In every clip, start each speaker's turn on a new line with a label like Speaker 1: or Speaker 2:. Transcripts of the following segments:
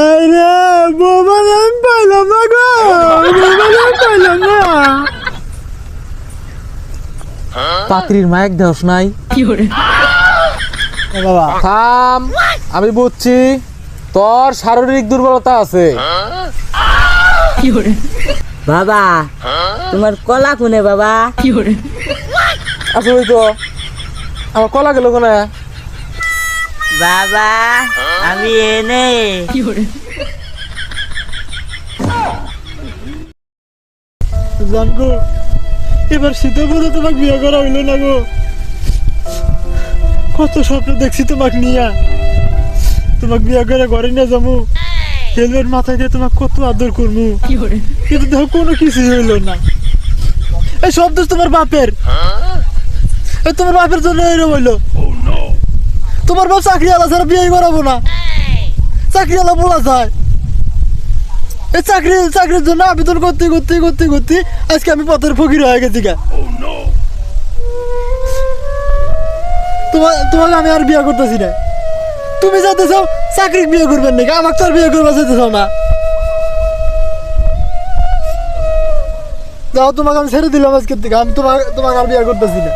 Speaker 1: আরে বাবা আমি পাইলাম না গো বাবা আমি পাইলাম না।
Speaker 2: পাত্রীর মায়ের দেহস নাই।
Speaker 1: বাবা
Speaker 2: থাম আমি বুঝছি তোর শারীরিক দুর্বলতা আছে।
Speaker 3: বাবা তোমার কলা কোনে বাবা?
Speaker 2: আসলে তো আমার কলা গেল কোনে?
Speaker 3: বাবা, আমি এনে।
Speaker 1: জানগো এবার মধ্যে তোমাকে বিয়ে করা হইল না গো। কত স্বপ্ন দেখছি তোমাকে নিয়ে। তোমাকে বিয়ে করে ঘরে নিয়ে যাব হেলমেট মাথায় দিয়ে তোমাকে কত আদর করব কিন্তু দেখো, কোনো কিছুই হইল না। এই সব দোষ তোমার বাপের। তোমার বাপের জন্য এরকম হইল। তোমার বাপ চাকরি আলা ছাড়া বিয়ে করাবো না। চাকরি আলা বলা যায়। এই চাকরি চাকরির জন্য আবেদন করতে করতে করতে করতে আজকে আমি পথের ফকির হয়ে গেছি গা। তোমার তোমাকে আমি আর বিয়ে করতেছি না। তুমি যাতে চাও চাকরি বিয়ে করবেন নাকি? আমাকে তো আর বিয়ে করবা যেতে চাও না। যাও তোমাকে আমি ছেড়ে দিলাম আজকের থেকে। আমি তোমাকে তোমাকে আর বিয়ে করতেছি না।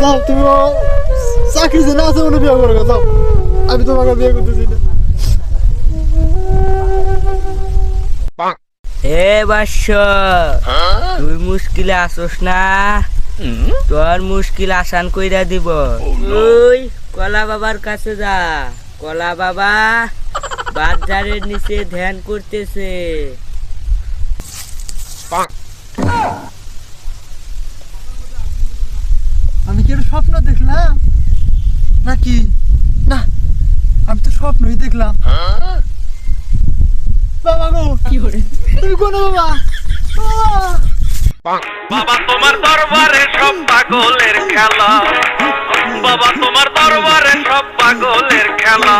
Speaker 1: যাও তুমি চাকরি যে না আছে বিয়ে করবে যাও। আমি তোমাকে আর বিয়ে করতেছি না।
Speaker 3: এ বাস্য তুই মুশকিলে আসোস না। তোর মুশকিল আসান কইরা দিব। তুই কলা বাবার কাছে যা। কলা বাবা বাজারের নিচে ধ্যান করতেছে।
Speaker 1: আমি কি স্বপ্ন দেখলাম? নাকি? না আমি তো স্বপ্নই দেখলাম। বাবা গো তুমি কোন বাবা? বাবা!
Speaker 4: তোমার দরবারে সব পাগলের খেলা। বাবা তোমার দরবারে সব পাগলের খেলা।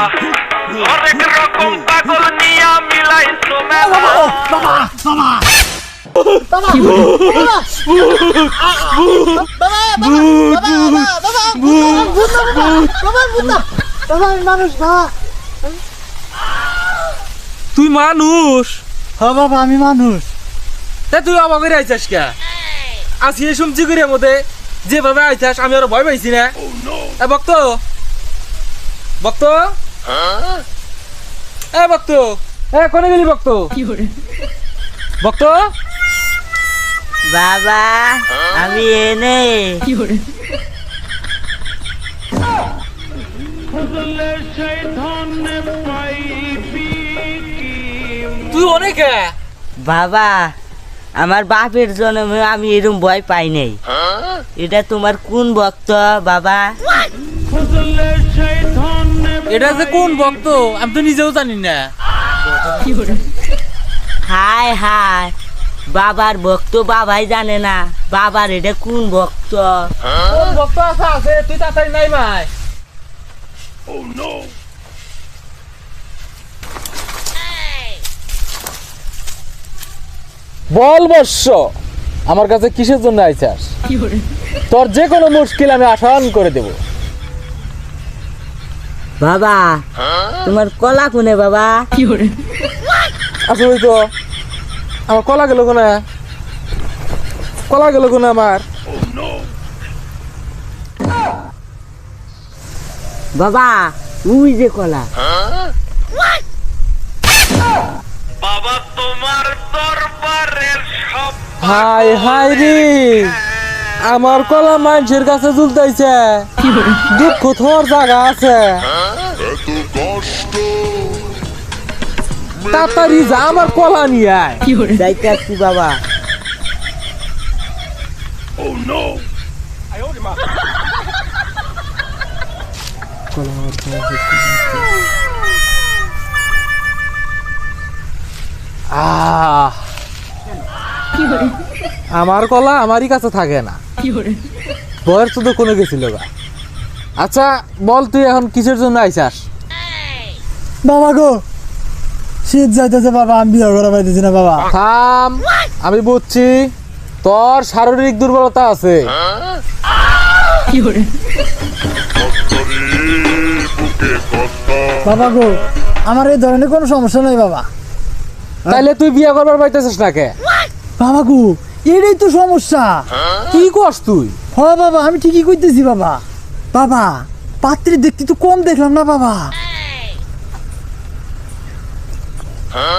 Speaker 4: হরেক রকম পাগল নিয়া মিলাইছো মেলা।
Speaker 1: বাবা বাবা। বাবা বাবা বাবা ভূত না বাবা বাবা ভূত না বাবা আমি মানুষ বাবা
Speaker 2: তুই মানুষ?
Speaker 1: হ্যাঁ বাবা আমি মানুষ।
Speaker 2: তা তুই অবাক করে আইছাস কে? আসি এই সবজি করে মধ্যে যেভাবে আইছাস আমি আর ভয় পাইছি না। এ ভক্ত। ভক্ত। এ ভক্ত। এ কোনে গেলি ভক্ত? ভক্ত?
Speaker 3: বাবা আমি এনে।
Speaker 2: তুই অনেকে
Speaker 3: বাবা আমার বাপের জন্মে আমি এরকম ভয় পাই নাই। এটা তোমার কোন ভক্ত বাবা?
Speaker 2: এটা যে কোন ভক্ত আমি তো নিজেও জানি না।
Speaker 3: হায় হাই বাবার ভক্ত বাবাই জানে না। বাবার এটা কোন ভক্ত?
Speaker 2: কোন ভক্ত আছে আছে তুই তাড়াতাড়ি নাই মাই। বল বর্ষ আমার কাছে কিসের জন্য আইছাস? তোর যে কোনো মুশকিল আমি আসান করে দেব।
Speaker 3: বাবা তোমার কলা কোনে বাবা?
Speaker 2: আসলে তো আমার কলা গেল কোনে? কলা গেল কোনে আমার?
Speaker 3: বাবা উই যে কলা।
Speaker 4: বাবা তোমার দরবারের সব
Speaker 2: হাই হাই রে। আমার কলা মানুষের কাছে ঝুলতাইছে। দুঃখ তোর জায়গা আছে। তাড়াতাড়ি যা আমার কলা নিয়ে আয়।
Speaker 3: যাইতে আসছি বাবা।
Speaker 2: আহ আমার কলা আমারই কাছে থাকে না। বয়ের তো কোনো গেছিল বা আচ্ছা বল তুই এখন কিসের জন্য আইসাস?
Speaker 1: বাবা গো শীত যাইতেছে বাবা আমি বিয়ে করা পাইতেছি না বাবা।
Speaker 2: থাম আমি বুঝছি তোর শারীরিক দুর্বলতা আছে।
Speaker 1: বাবা গো আমার এই ধরনের কোনো সমস্যা নাই বাবা।
Speaker 2: তাইলে তুই বিয়ে করবার পাইতেছিস না কে?
Speaker 1: বাবা গো এটাই তো সমস্যা।
Speaker 2: কি করস তুই?
Speaker 1: হ বাবা আমি ঠিকই কইতেছি বাবা। বাবা পাত্রী দেখতে তো কম দেখলাম না বাবা।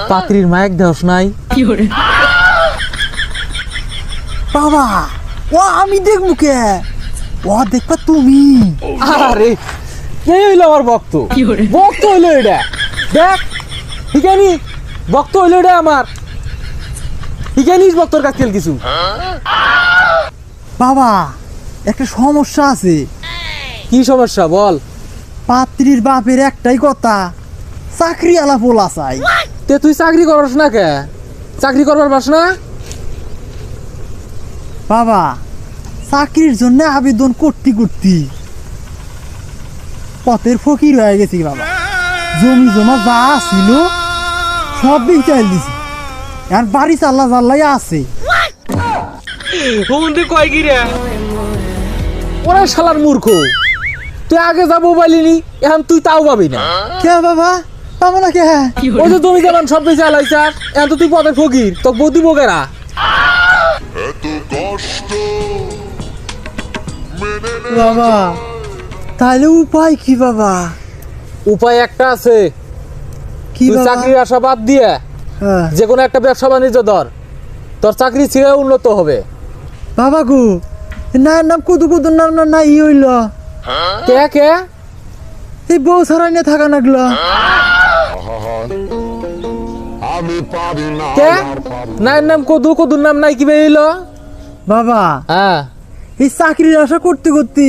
Speaker 2: পাত্রীর মায়ের দেহস নাই।
Speaker 1: বাবা ও আমি দেখব কে? ও দেখবা তুমি।
Speaker 2: আরে কে হইল আমার ভক্ত? ভক্ত হইল এটা। দেখ ঠিক আছে ভক্ত হইল এটা আমার। ঠিক আছে ভক্তর কাছ থেকে কিছু?
Speaker 1: বাবা একটা সমস্যা আছে।
Speaker 2: কি সমস্যা বল?
Speaker 1: পাত্রীর বাপের একটাই কথা চাকরি আলা পোলা চাই।
Speaker 2: তে তুই চাকরি করস না কে? চাকরি করবার পাস না?
Speaker 1: বাবা চাকরির জন্য আবেদন করতে করতে পথের ফকির হয়ে গেছি বাবা। জমি জমা যা ছিল সব বিচার দিছি। আর বাড়ি চাল্লা চাল্লাই আছে।
Speaker 2: কয় ওরা শালার মূর্খ তুই আগে যাব বলিনি এখন তুই তাও পাবি না।
Speaker 1: কে বাবা? পাবো না কে
Speaker 2: ওই যেমন সব বেঁচে আলাইছাস এখন তো তুই পদের ফকির তো বৌদি
Speaker 5: এত
Speaker 1: বাবা তাহলে উপায় কি বাবা?
Speaker 2: উপায় একটা আছে।
Speaker 1: কি
Speaker 2: তুই চাকরির আশা বাদ দিয়ে
Speaker 1: হ্যাঁ।
Speaker 2: যে কোনো একটা ব্যবসা বাণিজ্য ধর। তোর চাকরি ছিঁড়ে উন্নত হবে।
Speaker 1: বাবা গু না নাম কুদু কুদু নাম না না ই হইল
Speaker 2: কে কে?
Speaker 1: এই বউ ছাড়াই নিয়ে থাকা লাগল।
Speaker 5: আমি পারি না
Speaker 2: কে? নাম কদু কদুর নাম নাই কি বেরিল
Speaker 1: বাবা
Speaker 2: হ্যাঁ।
Speaker 1: এই চাকরির আশা করতে করতে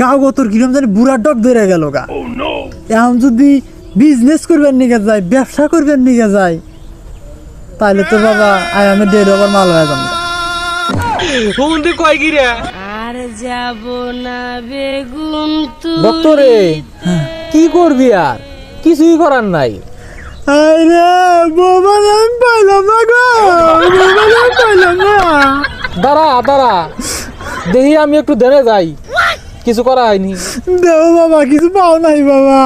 Speaker 1: গাও গতর কিরম জানি বুড়া ডক ধরে গেল গা। এখন যদি বিজনেস করবেন নিকে যায় ব্যবসা করবেন নিকে যায় তাহলে তো বাবা আই আমি দেড় ওভার মাল হয়ে যাব।
Speaker 2: কয় কি রে?
Speaker 3: আর যাব না বেগুন তুই
Speaker 2: কি করবি আর? কিছুই করার নাই।
Speaker 1: আরে বাবা আমি পাইলাম না গো। বাবা আমি পাইলাম না।
Speaker 2: দাঁড়া দাঁড়া। দেখি আমি একটু ধরে যাই। কিছু করা হয়নি।
Speaker 1: দেও বাবা কিছু পাও নাই বাবা।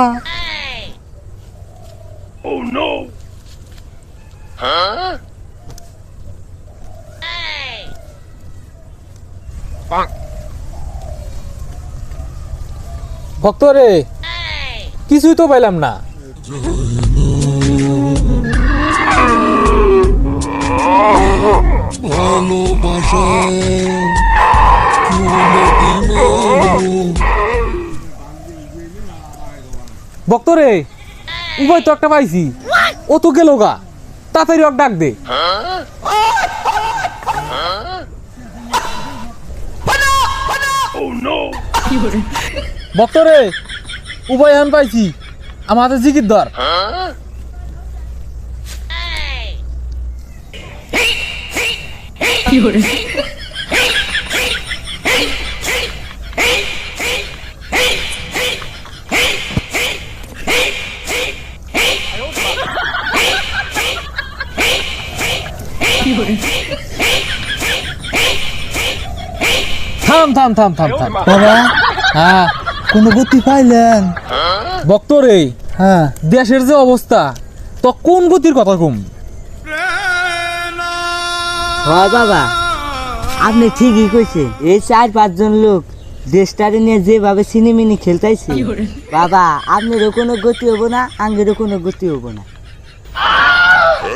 Speaker 2: ভক্তরে কিছুই তো পাইলাম না। ভক্তরে, উভয় তো একটা পাইছি। ও তো গেল গা। তাড়াতাড়ি ওকে ডাক দে। ভক্তরে, উভয় আন পাইছি। আমাদের জিকির ধর। থাম থাম থাম থাম থাম।
Speaker 1: বাবা
Speaker 2: হ্যাঁ
Speaker 1: কোনো গতি পাইলেন?
Speaker 2: ভক্তরে
Speaker 1: হ্যাঁ।
Speaker 2: দেশের যে অবস্থা তো কোন গতির কথা কম?
Speaker 3: হয় বাবা। আপনি ঠিকই কইছেন। এই চার পাঁচজন লোক দেশটারে নিয়ে যেভাবে সিনেমিনি খেলতাইছে বাবা আপনারও কোনো গতি হব না আঙ্গেরও কোনো গতি হব না।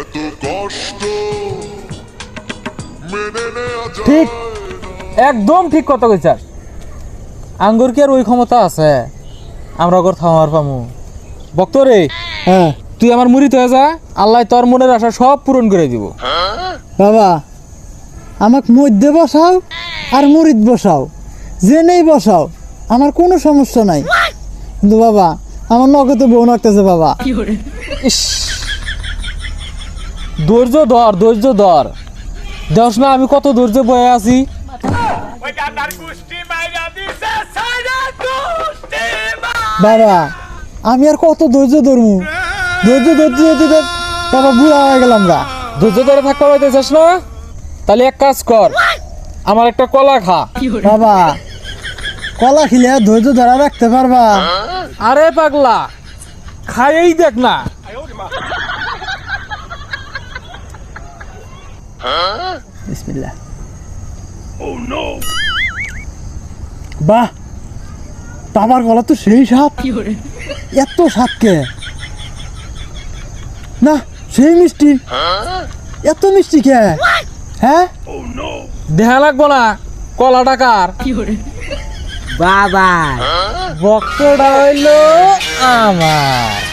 Speaker 5: এত কষ্ট মেনে নেওয়া যায়
Speaker 2: ঠিক একদম ঠিক কথা কইছাস আঙ্গুর কি আর ওই ক্ষমতা আছে? আমরা ওর থামার পামু। ভক্তরে
Speaker 1: হ্যাঁ।
Speaker 2: তুই আমার মুড়িত হয়ে যা আল্লাহ তোর মনের আশা সব পূরণ করে দিব।
Speaker 1: বাবা আমাকে মধ্যে বসাও আর মুড়িদ বসাও। যে নেই বসাও আমার কোনো সমস্যা নাই। কিন্তু বাবা আমার নগদে বউ নাকতেছে বাবা।
Speaker 2: ইস। ধৈর্য ধর ধৈর্য ধর। দেখ না আমি কত ধৈর্য বয়ে আছি।
Speaker 1: বাবা আমি আর কত ধৈর্য ধরবো ধৈর্য ধরতে ধরতে বাবা বুড়া হয়ে গেলাম গা।
Speaker 2: ধৈর্য ধরে থাকতে পারতেছিস না? তাহলে এক কাজ কর। আমার একটা কলা খা।
Speaker 1: বাবা কলা খিলে ধৈর্য ধরা রাখতে পারবা।
Speaker 2: আরে পাগলা খাইয়েই দেখ না।
Speaker 1: বিসমিল্লাহ। বাহ বাবার গলা তো সেই সাপ। এত সাপ কে না সেই মিষ্টি। এত মিষ্টি কে? হ্যাঁ?
Speaker 2: দেখা লাগবো না। কলা টাকার
Speaker 3: বাবা
Speaker 2: বক্সটা হইল আমার।